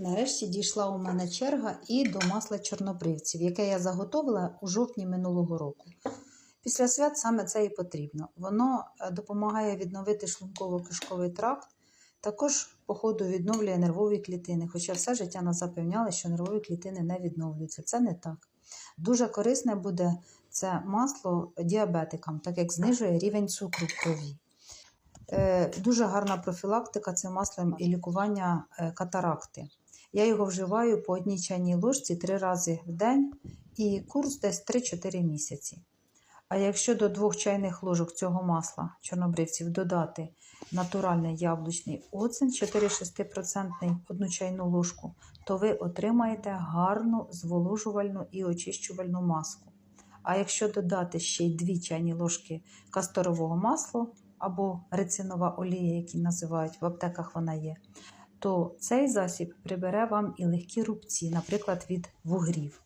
Нарешті дійшла у мене черга і до масла чорнобривців, яке я заготовила у жовтні минулого року. Після свят саме це і потрібно. Воно е, допомагає відновити шлунково-кишковий тракт, також, по ходу, відновлює нервові клітини. Хоча все життя нас запевняли, що нервові клітини не відновлюються. Це не так. Дуже корисне буде це масло діабетикам, так як знижує рівень цукру в крові. Е, Дуже гарна профілактика цим маслом і лікування е, катаракти. Я його вживаю по одній чайній ложці три рази в день і курс десь 3-4 місяці. А якщо до двох чайних ложок цього масла чорнобривців додати натуральний яблучний оцет 4-6% одну чайну ложку, то ви отримаєте гарну зволожувальну і очищувальну маску. А якщо додати ще й 2 чайні ложки касторового масла або рецинова олія, які називають в аптеках вона є, то цей засіб прибере вам і легкі рубці, наприклад, від вугрів.